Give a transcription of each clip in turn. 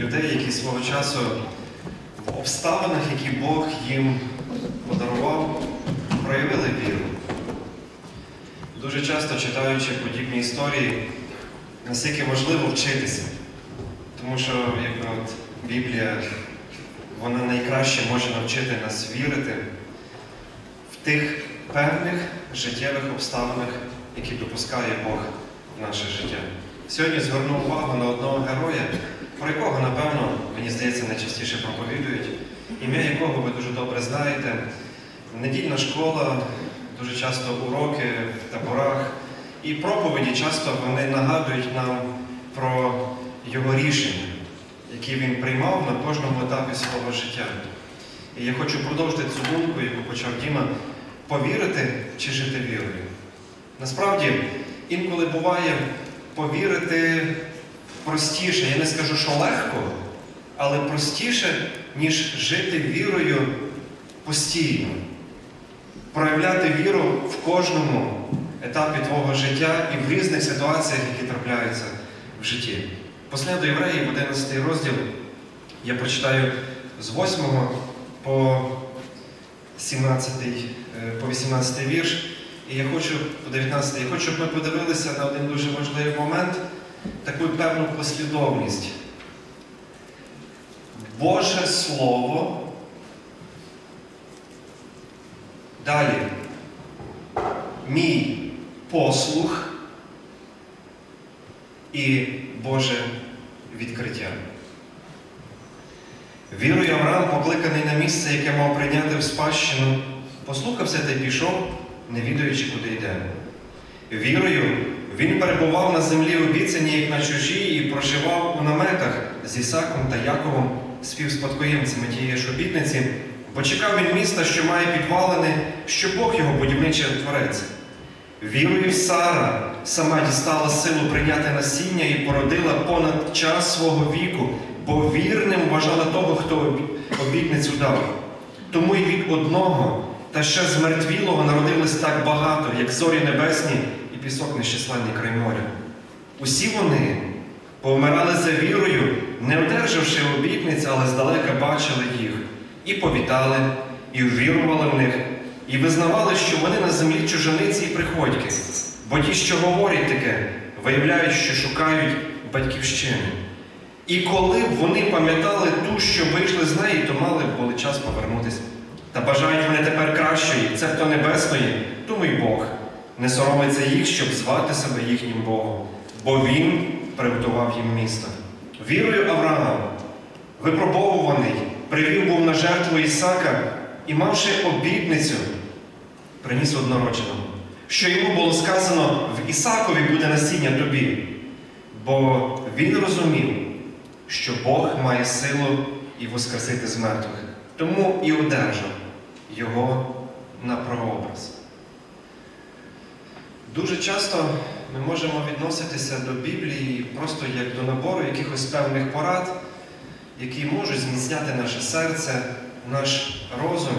людей, які свого часу в обставинах, які Бог їм подарував, проявили віру. Дуже часто читаючи подібні історії, наскільки важливо вчитися. Тому що якби от Біблія, вона найкраще може навчити нас вірити в тих певних життєвих обставинах, які допускає Бог в наше життя. Сьогодні зверну увагу на одного героя, про якого, напевно, мені здається, найчастіше проповідують, ім'я якого ви дуже добре знаєте. Недільна школа, дуже часто уроки в таборах і проповіді часто вони нагадують нам про його рішення, які він приймав на кожному етапі свого життя. І я хочу продовжити цю думку, яку почав Діма, повірити чи жити вірою. Насправді, інколи буває повірити простіше, я не скажу, що легко, але простіше, ніж жити вірою постійно. Проявляти віру в кожному етапі твого життя і в різних ситуаціях, які трапляються в житті. Послідно до євреїв, 11 розділ, я прочитаю з 8 по 17, е, по 18 вірш. І я хочу по 19, я хочу, щоб ми подивилися на один дуже важливий момент, таку певну послідовність. Боже Слово. Далі. Мій послух і Боже відкриття. Вірою Авраам, покликаний на місце, яке мав прийняти в спадщину, послухався та й пішов, не відаючи, куди йде. Вірою він перебував на землі обіцяні, як на чужій, і проживав у наметах з Ісаком та Яковом, співспадкоємцями тієї ж обітниці, бо чекав він міста, що має підвалини, що Бог його будівничий творець. Вірою Сара сама дістала силу прийняти насіння і породила понад час свого віку, бо вірним вважала того, хто обітницю дав. Тому й від одного та ще з мертвілого народилось так багато, як зорі небесні пісок нещисленний край моря. Усі вони повмирали за вірою, не одержавши обітниць, але здалека бачили їх, і повітали, і увірували в них, і визнавали, що вони на землі чужаниці і приходьки, бо ті, що говорять таке, виявляють, що шукають батьківщини. І коли б вони пам'ятали ту, що вийшли з неї, то мали б були час повернутися. Та бажають вони тепер кращої, цебто небесної, тому й Бог не соромиться їх, щоб звати себе їхнім Богом, бо Він приготував їм місто. Вірою Авраам, випробовуваний, привів був на жертву Ісака і, мавши обітницю, приніс однородженого, що йому було сказано, в Ісакові буде насіння тобі, бо він розумів, що Бог має силу і воскресити з мертвих, тому і одержав його на прообраз. Дуже часто ми можемо відноситися до Біблії просто як до набору якихось певних порад, які можуть зміцняти наше серце, наш розум.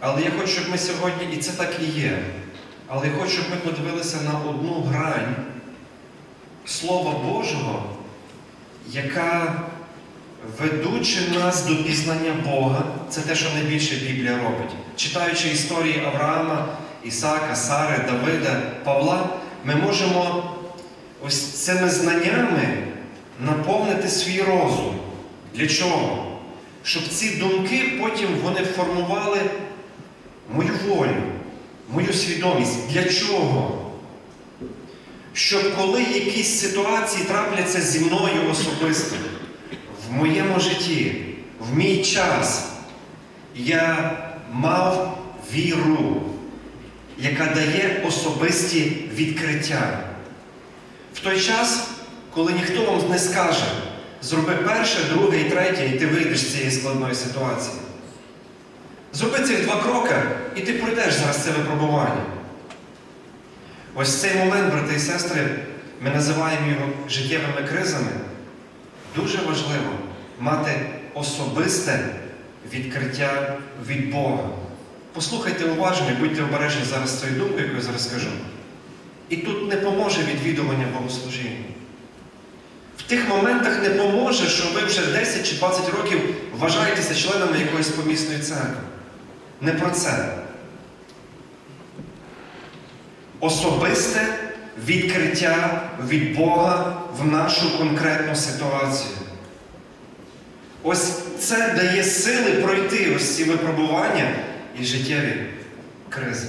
Але я хочу, щоб ми сьогодні, і це так і є, але я хочу, щоб ми подивилися на одну грань Слова Божого, яка, ведучи нас до пізнання Бога, це те, що найбільше Біблія робить. Читаючи історії Авраама, Ісака, Сари, Давида, Павла, ми можемо ось цими знаннями наповнити свій розум. Для чого? Щоб ці думки потім вони формували мою волю, мою свідомість. Для чого? Щоб коли якісь ситуації трапляться зі мною особисто, в моєму житті, в мій час, я мав віру, яка дає особисті відкриття. В той час, коли ніхто вам не скаже, зроби перше, друге і третє, і ти вийдеш з цієї складної ситуації. Зроби цих два кроки, і ти пройдеш зараз це випробування. Ось цей момент, брати і сестри, ми називаємо його життєвими кризами. Дуже важливо мати особисте відкриття від Бога. Послухайте уважно і будьте обережні зараз з цією думкою, яку я зараз скажу. І тут не поможе відвідування богослужіння. В тих моментах не поможе, що ви вже 10 чи 20 років вважаєтеся членами якоїсь помісної церкви. Не про це. Особисте відкриття від Бога в нашу конкретну ситуацію. Ось це дає сили пройти ось ці випробування і життєві кризи.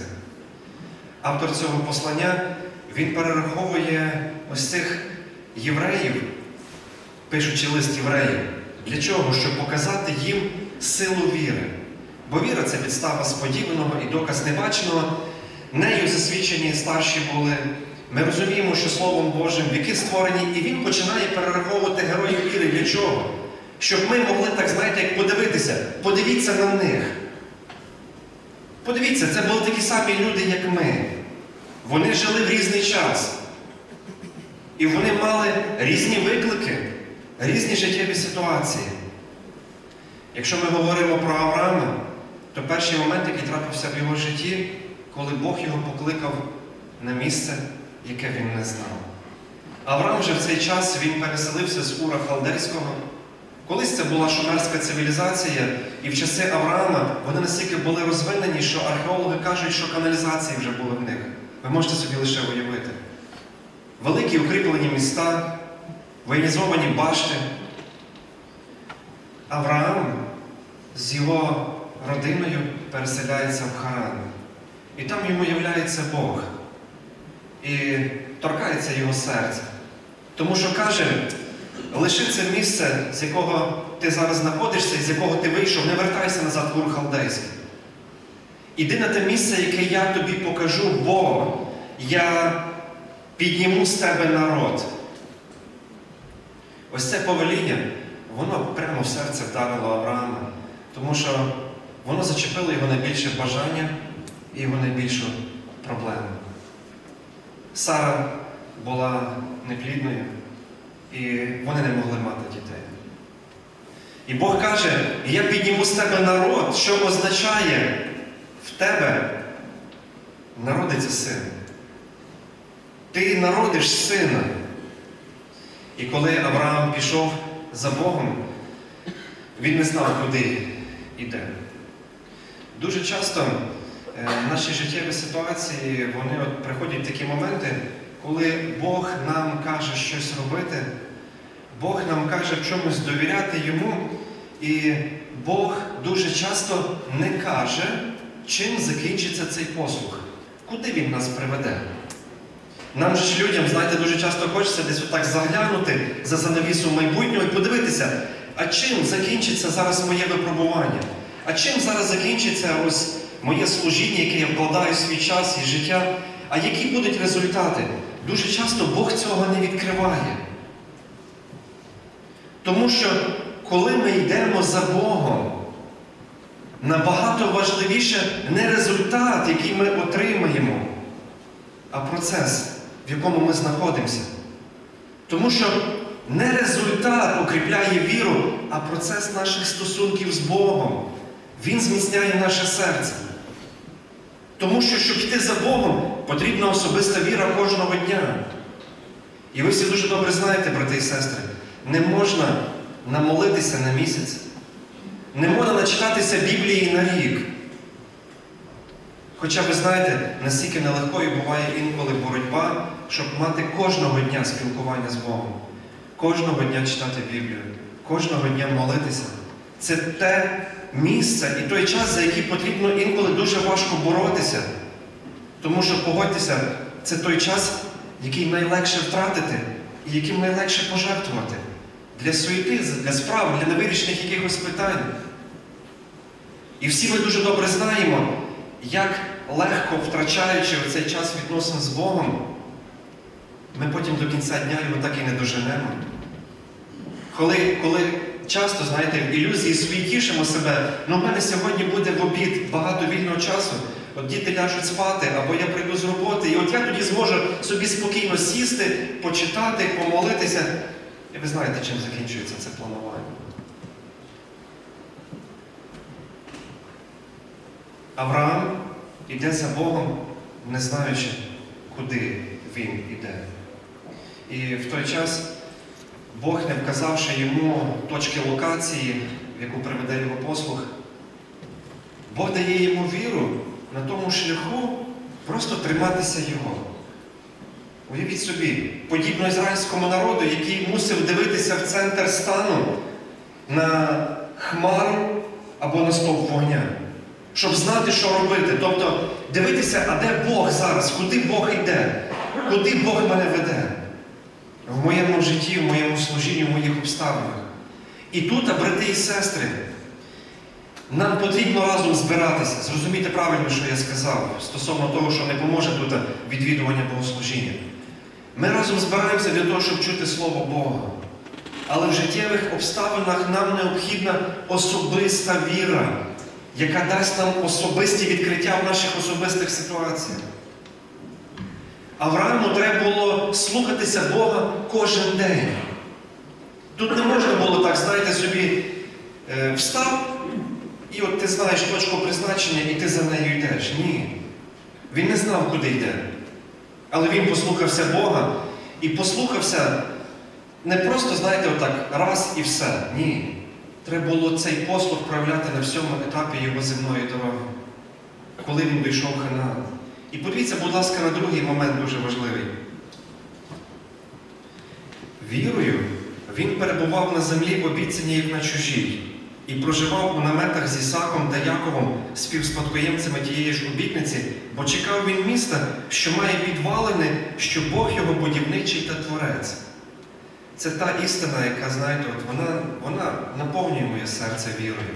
Автор цього послання він перераховує ось цих євреїв, пишучи лист євреїв. Для чого? Щоб показати їм силу віри. Бо віра це підстава сподіваного і доказ небаченого. Нею засвідчені старші були. Ми розуміємо, що Словом Божим віки створені, і він починає перераховувати героїв віри. Для чого? Щоб ми могли, так знаєте, як подивитися, подивіться на них. Подивіться, це були такі самі люди, як ми. Вони жили в різний час. І вони мали різні виклики, різні життєві ситуації. Якщо ми говоримо про Авраама, то перший момент, який трапився в його житті, коли Бог його покликав на місце, яке він не знав. Авраам вже в цей час він переселився з Ура Халдейського. Колись це була шумерська цивілізація, і в часи Авраама вони настільки були розвинені, що археологи кажуть, що каналізації вже були в них. Ви можете собі лише уявити. Великі укріплені міста, воєнізовані башти. Авраам з його родиною переселяється в Харан. І там йому являється Бог. І торкається його серце. Тому що каже, лиши це місце, з якого ти зараз знаходишся, і з якого ти вийшов, не вертайся назад в Ур Халдейський. Іди на те місце, яке я тобі покажу, бо я підніму з тебе народ. Ось це повеління, воно прямо в серце вдарило Авраама, тому що воно зачепило його найбільше бажання і його найбільшу проблему. Сара була неплідною, і вони не могли мати дітей. І Бог каже: я підніму з тебе народ, що означає в тебе народиться син. Ти народиш сина. І коли Авраам пішов за Богом, він не знав, куди йде. Дуже часто е, наші життєві ситуації, вони от приходять такі моменти, коли Бог нам каже щось робити, Бог нам каже в чомусь довіряти йому, і Бог дуже часто не каже, чим закінчиться цей послуг, куди він нас приведе. Нам ж людям, знаєте, дуже часто хочеться десь отак заглянути за занавісу майбутнього і подивитися, а чим закінчиться зараз моє випробування? А чим зараз закінчиться ось моє служіння, яке я вкладаю свій час і життя? А які будуть результати? Дуже часто Бог цього не відкриває. Тому що коли ми йдемо за Богом, набагато важливіше не результат, який ми отримаємо, а процес, в якому ми знаходимося. Тому що не результат укріпляє віру, а процес наших стосунків з Богом. Він зміцняє наше серце. Тому що, щоб йти за Богом, потрібна особиста віра кожного дня. І ви всі дуже добре знаєте, брати і сестри, не можна намолитися на місяць, не можна начитатися Біблії на рік. Хоча ви знаєте, наскільки нелегкою буває інколи боротьба, щоб мати кожного дня спілкування з Богом, кожного дня читати Біблію, кожного дня молитися. Це те місце і той час, за який потрібно інколи дуже важко боротися. Тому що, погодьтеся, це той час, який найлегше втратити і яким найлегше пожертвувати для суєти, для справ, для невирішених якихось питань. І всі ми дуже добре знаємо, як легко втрачаючи цей час відносин з Богом, ми потім до кінця дня його так і не доженемо. Коли, коли часто, знаєте, в ілюзії свої тішимо себе, ну в мене сьогодні буде в обід багато вільного часу, от діти ляжуть спати, або я прийду з роботи, і от я тоді зможу собі спокійно сісти, почитати, помолитися. І ви знаєте, чим закінчується це планування. Авраам іде за Богом, не знаючи, куди він іде. І в той час Бог, не вказавши йому точки локації, в яку приведе його послуг, Бог дає йому віру на тому шляху просто триматися його. Уявіть собі, подібно ізраїльському народу, який мусив дивитися в центр стану на хмару або на стовп вогня, щоб знати, що робити. Тобто дивитися, а де Бог зараз, куди Бог йде, куди Бог мене веде. В моєму житті, в моєму служінні, в моїх обставинах. І тут, брати і сестри, нам потрібно разом збиратися. Зрозумійте правильно, що я сказав, стосовно того, що не поможе тут відвідування богослужіння. Ми разом збираємося для того, щоб чути Слово Бога. Але в життєвих обставинах нам необхідна особиста віра, яка дасть нам особисті відкриття в наших особистих ситуаціях. Аврааму треба було слухатися Бога кожен день. Тут не можна було так, знаєте, собі е, встав, і от ти знаєш точку призначення, і ти за нею йдеш. Ні. Він не знав, куди йде. Але він послухався Бога і послухався не просто, знаєте, отак раз і все. Ні. Треба було цей послух проявляти на всьому етапі його земної дороги, коли він дійшов в Ханаан. І подивіться, будь ласка, на другий момент дуже важливий. Вірою він перебував на землі обіцяні, як на чужій, і проживав у наметах з Ісаком та Яковом, співспадкоємцями тієї ж обітниці, бо чекав він міста, що має підвалини, що Бог його будівничий та творець. Це та істина, яка, знаєте, от вона, вона наповнює моє серце вірою.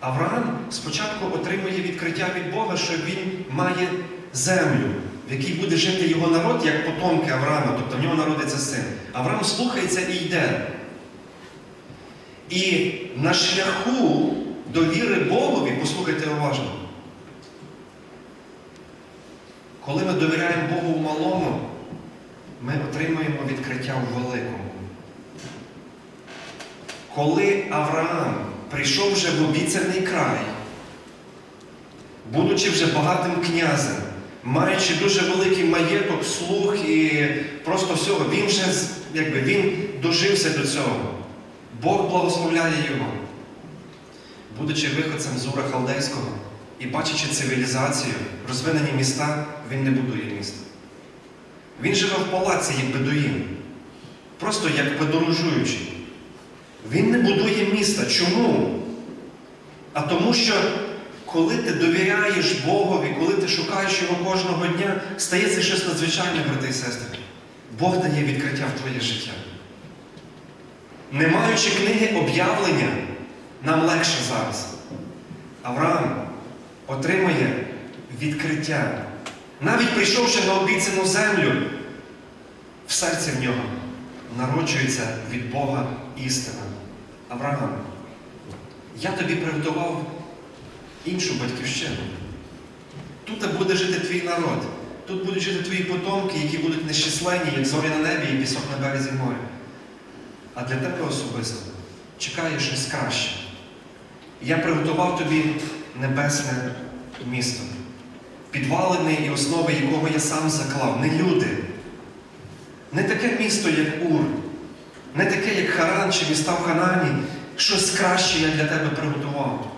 Авраам спочатку отримує відкриття від Бога, що він має землю, в якій буде жити його народ, як потомки Авраама, тобто в нього народиться син. Авраам слухається і йде. І на шляху довіри Богові, послухайте уважно, коли ми довіряємо Богу в малому, ми отримуємо відкриття в великому. Коли Авраам прийшов вже в обіцяний край, будучи вже багатим князем, маючи дуже великий маєток, слух і просто всього, він вже якби, він дожився до цього. Бог благословляє його. Будучи виходцем з Ура Халдейського і бачачи цивілізацію, розвинені міста, він не будує міста. Він живе в палаці як бедуїн, просто як подорожуючий. Він не будує міста. Чому? А тому, що коли ти довіряєш Богові, коли ти шукаєш його кожного дня, стається щось надзвичайне, брати і сестри. Бог дає відкриття в твоє життя. Не маючи книги об'явлення, нам легше зараз. Авраам отримує відкриття. Навіть прийшовши на обіцяну землю, в серці в нього народжується від Бога істина. Авраам, я тобі приготував іншу батьківщину. Тут буде жити твій народ, тут будуть жити твої потомки, які будуть нещисленні, як зорі на небі і пісок на березі моря. А для тебе особисто чекає щось краще. Я приготував тобі небесне місто, підвалини і основи якого я сам заклав, не люди. Не таке місто, як Ур, не таке, як Харан чи міста в Ханані, щось краще я для тебе приготував.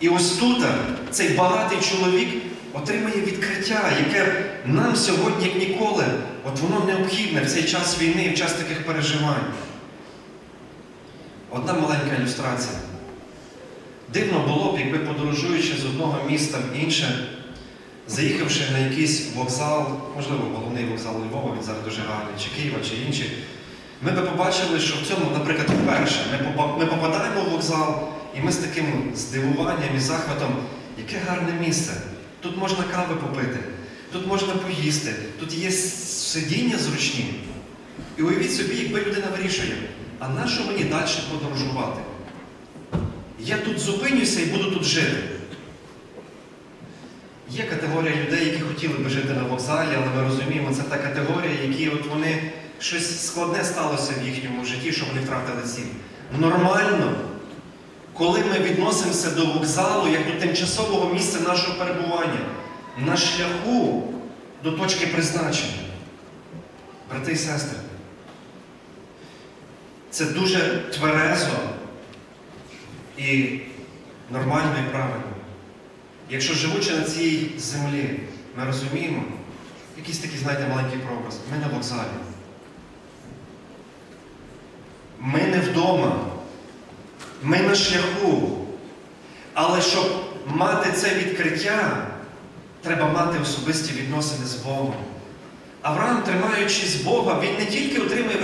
І ось тут цей багатий чоловік отримає відкриття, яке нам сьогодні, як ніколи, от воно необхідне в цей час війни, в час таких переживань. Одна маленька ілюстрація. Дивно було б, якби подорожуючи з одного міста в інше, заїхавши на якийсь вокзал, можливо, головний вокзал Львова, він зараз дуже гарний, чи Києва, чи інші, ми би побачили, що в цьому, наприклад, вперше ми, попадаємо в вокзал, і ми з таким здивуванням і захватом, яке гарне місце. Тут можна кави попити, тут можна поїсти, тут є сидіння зручні. І уявіть собі, якби людина вирішує, а на що мені далі подорожувати? Я тут зупинюся і буду тут жити. Є категорія людей, які хотіли би жити на вокзалі, але ми розуміємо, це та категорія, які от вони щось складне сталося в їхньому житті, що вони втратили ціль. Нормально, коли ми відносимося до вокзалу як до тимчасового місця нашого перебування, на шляху до точки призначення. Брати і сестри, Це дуже тверезо і нормально і правильно. Якщо живучи на цій землі, ми розуміємо, якийсь такий, знаєте, маленький прообраз, ми на вокзалі. Ми не вдома, ми на шляху. Але щоб мати це відкриття, треба мати особисті відносини з Богом. Авраам, тримаючись Бога, він не тільки отримує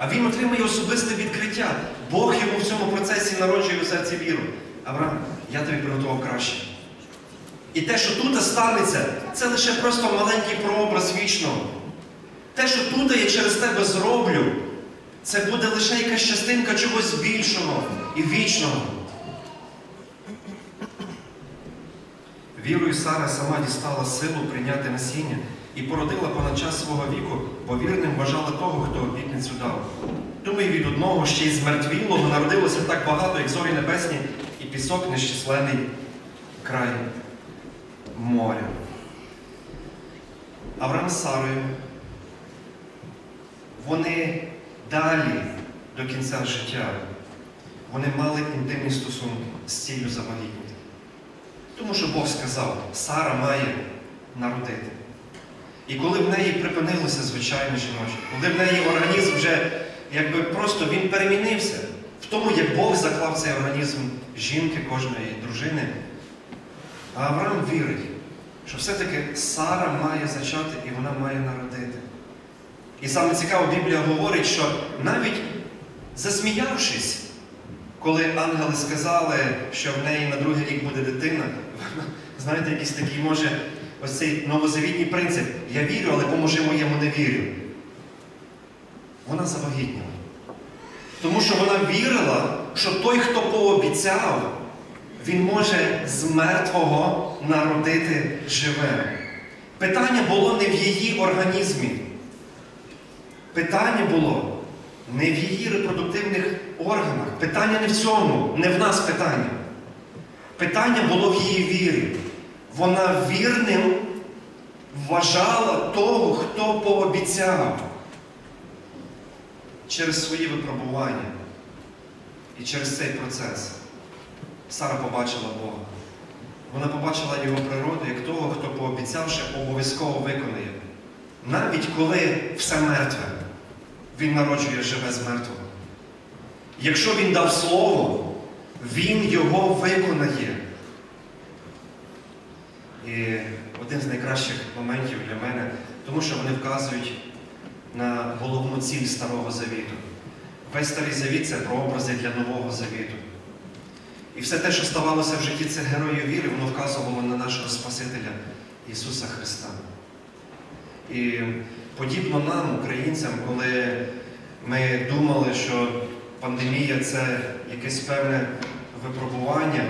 а він отримує особисте відкриття. Бог йому в цьому процесі народжує у серці віру. Авраам, я тобі приготував краще. І те, що тут станеться, це лише просто маленький прообраз вічного. Те, що тут я через тебе зроблю, це буде лише якась частинка чогось більшого і вічного. Вірою Сара сама дістала силу прийняти насіння і породила понад час свого віку, бо вірним вважала того, хто обітницю дав. Думаю, від одного ще й змертвілого народилося так багато, як зорі небесні, і пісок нещисленний край моря. Авраам з Сарою, вони далі до кінця життя, вони мали інтимні стосунки з ціллю завагітніти. Тому що Бог сказав, Сара має народити. І коли в неї припинилося звичайне жіноче, коли в неї організм вже якби просто він перемінився в тому, як Бог заклав цей організм жінки, кожної дружини, а Авраам вірить, що все-таки Сара має зачати і вона має народити. І саме цікаво, Біблія говорить, що навіть засміявшись, коли ангели сказали, що в неї на другий рік буде дитина, знаєте, якийсь такий може ось цей новозавітній принцип. Я вірю, але поможи моєму невірю. Вона завагітніла. Тому що вона вірила, що той, хто пообіцяв, він може з мертвого народити живе. Питання було не в її організмі. Питання було не в її репродуктивних органах. Питання не в цьому, не в нас питання. Питання було в її вірі. Вона вірним вважала того, хто пообіцяв через свої випробування і через цей процес. Сара побачила Бога. Вона побачила його природу як того, хто пообіцявши, обов'язково виконає. Навіть коли все мертве, він народжує живе з мертвого. Якщо він дав слово, він його виконає. І один з найкращих моментів для мене, тому що вони вказують на головну ціль Старого Завіту. Весь старий завіт це прообрази для Нового Завіту. І все те, що ставалося в житті цих героїв віри, воно вказувало на нашого Спасителя Ісуса Христа. І подібно нам, українцям, коли ми думали, що пандемія це якесь певне випробування.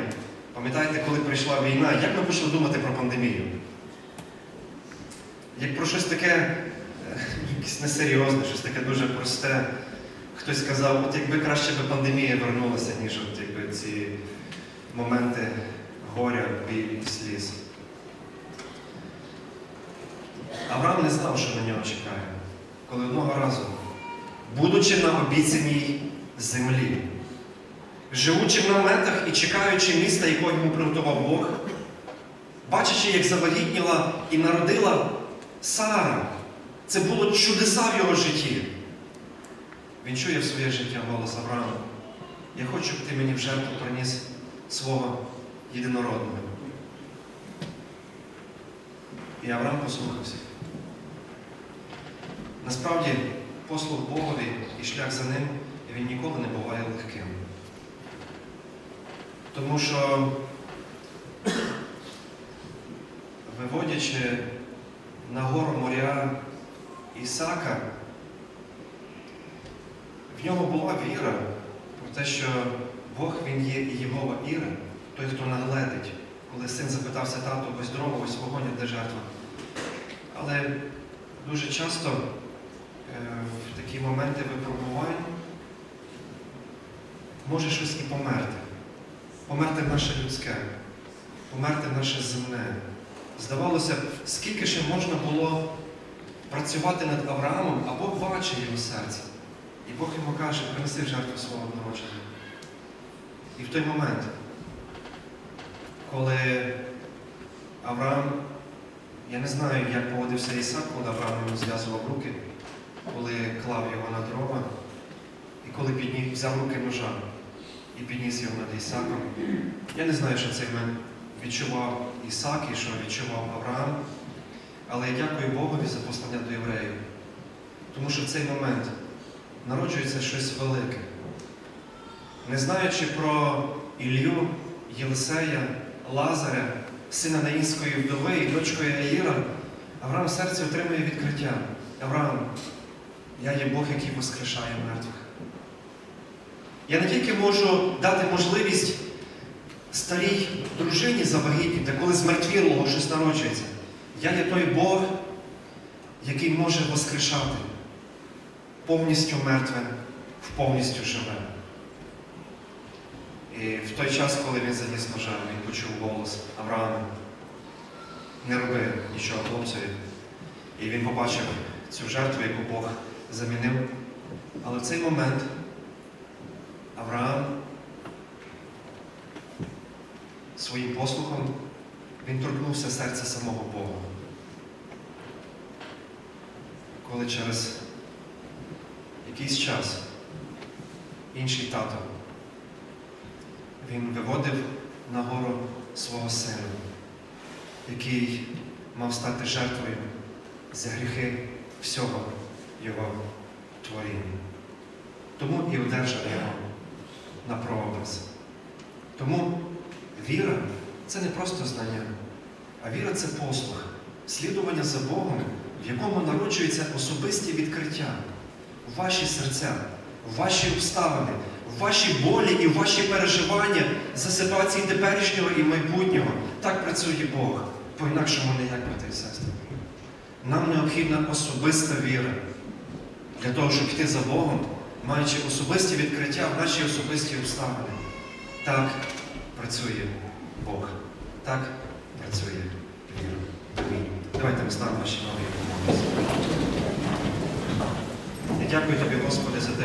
Пам'ятаєте, коли прийшла війна, як ми почали думати про пандемію? Як про щось таке е, якесь несерйозне, щось таке дуже просте. Хтось сказав, от якби краще би пандемія вернулася, ніж от якби ці моменти горя, білі, сліз. Авраам не знав, що на нього чекає, коли одного разу, будучи на обіцяній землі, живучи в наметах і чекаючи міста, якого йому приготував Бог, бачачи, як завагітніла і народила Сара, це було чудеса в його житті. Він чує в своє життя голос Авраама. Я хочу, щоб ти мені в жертву приніс свого єдинородного. І Авраам послухався. Насправді, послуг Богові і шлях за ним він ніколи не буває легким. Тому що, виводячи на гору моря Ісака, в нього була віра про те, що Бог він є і Єгова Іра, той, хто нагледить, коли син запитався тату, ось дрова, ось вогонь, де жертва. Але дуже часто е, в такі моменти випробувань може щось і померти. Померти наше людське, померти наше земне. Здавалося б, скільки ще можна було працювати над Авраамом, а Бог бачив його серце. І Бог йому каже, принеси жертву свого народження. І в той момент, коли Авраам, я не знаю, як поводився Ісак, коли Авраам йому зв'язував руки, коли клав його на дрова, і коли підніс, взяв руки ножа і підніс його над Ісаком. Я не знаю, що цей момент відчував Ісак і що відчував Авраам, але я дякую Богові за послання до євреїв. Тому що в цей момент народжується щось велике. Не знаючи про Ілью, Єлисея, Лазаря, сина Наїнської вдови і дочкою Аїра, Авраам в серці отримує відкриття. Авраам, я є Бог, який воскрешає мертвих. Я не тільки можу дати можливість старій дружині завагітніти, коли з мертвілого щось народжується. Я є той Бог, який може воскрешати повністю мертве в повністю живе. І в той час, коли він заніс ножа, він почув голос Авраама. Не роби нічого хлопцеві. І він побачив цю жертву, яку Бог замінив. Але в цей момент Авраам своїм послухом він торкнувся серця самого Бога. Коли через якийсь час інший тато він виводив нагору свого сина, який мав стати жертвою за гріхи всього його творіння. Тому і одержав його на прообраз. Тому віра це не просто знання, а віра це послух, слідування за Богом, в якому народжуються особисті відкриття ваші серця, ваші обставини, ваші болі і ваші переживання за ситуації теперішнього і майбутнього. Так працює Бог, по-інакшому ніяк, брати і сестри. Нам необхідна особиста віра для того, щоб йти за Богом, маючи особисті відкриття в наші особисті обставини. Так працює Бог. Так працює віра. Давайте ми станемо ще ноги і помолимося. Я дякую тобі, Господи, за те.